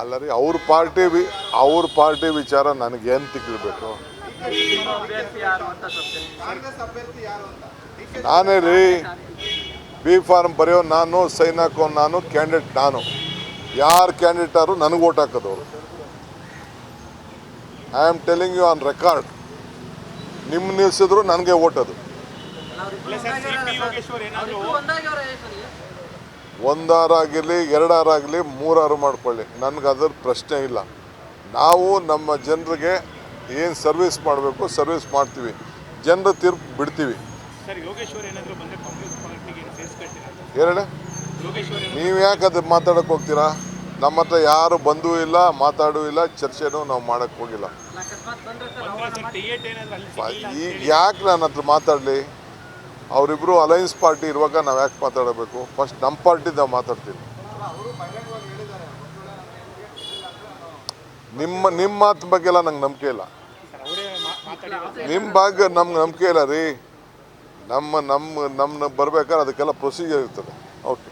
ಅಲ್ಲ ರೀ ಅವ್ರ ಪಾರ್ಟಿ ವಿ ಅವ್ರ ಪಾರ್ಟಿ ವಿಚಾರ ನನಗೇನು ತಿಕ್ಕಿರ್ಬೇಕು ನಾನೇ ರೀ ಬಿ ಫಾರ್ಮ್ ಬರೆಯೋ ನಾನು, ಸೈನ್ ಹಾಕೋ ನಾನು, ಕ್ಯಾಂಡಿಡೇಟ್ ನಾನು. ಯಾರು ಕ್ಯಾಂಡಿಡೇಟಾರು ನನಗೆ vote ಹಾಕೋದವ್ರು I am telling you on record ನಿಮ್ಮ ನಿಲ್ಲಿಸಿದ್ರು ನನಗೆ ಓಟದು ಒಂದಾರಾಗಿರಲಿ ಎರಡಾರಾಗಲಿ ಮೂರಾರು ಮಾಡ್ಕೊಳ್ಳಿ. ನನಗೆ ಅದ್ರ ಪ್ರಶ್ನೆ ಇಲ್ಲ. ನಾವು ನಮ್ಮ ಜನರಿಗೆ ಏನು ಸರ್ವಿಸ್ ಮಾಡಬೇಕು ಸರ್ವಿಸ್ ಮಾಡ್ತೀವಿ. ಜನರ ತೀರ್ಪು ಬಿಡ್ತೀವಿ. ಸರ್ ಯೋಗೇಶ್ವರ್ ಏನಾದರೂ ಬಂದರೆ ಕಾಂಗ್ರೆಸ್ ಪಾರ್ಟಿಗೆ ಸೇರಿಸ್ಕೊಳ್ತೀರಾ ಹೇಳಿ. ಯೋಗೇಶ್ವರ್ ನೀವು ಯಾಕೆ ಅದು ಮಾತಾಡಕ್ಕೆ ಹೋಗ್ತೀರಾ? ನಮ್ಮ ಹತ್ರ ಯಾರು ಬಂದೂ ಇಲ್ಲ ಮಾತಾಡೂ ಇಲ್ಲ ಚರ್ಚೆನೂ ನಾವು ಮಾಡೋಕ್ಕೆ ಹೋಗಿಲ್ಲ. ಈಗ ಯಾಕೆ ನಾನು ಹತ್ರ ಮಾತಾಡಲಿ? ಅವರಿಬ್ಬರು ಅಲಯನ್ಸ್ ಪಾರ್ಟಿ ಇರುವಾಗ ನಾವು ಯಾಕೆ ಮಾತಾಡಬೇಕು? ಫಸ್ಟ್ ನಮ್ಮ ಪಾರ್ಟಿದ ಮಾತಾಡ್ತೀವಿ. ನಿಮ್ಮ ನಿಮ್ಮ ಮಾತು ಬಗ್ಗೆ ಎಲ್ಲ ನಂಗೆ ನಂಬಿಕೆ ಇಲ್ಲ. ನಿಮ್ಮ ಬಗ್ಗೆ ನಮ್ಗೆ ನಂಬಿಕೆ ಇಲ್ಲ ರೀ. ನಮ್ಮ ನಮ್ಮ ನಮ್ಮ ಬರ್ಬೇಕಾದ್ರೆ ಅದಕ್ಕೆಲ್ಲ ಪ್ರೊಸೀಜರ್ ಇರ್ತದೆ. ಓಕೆ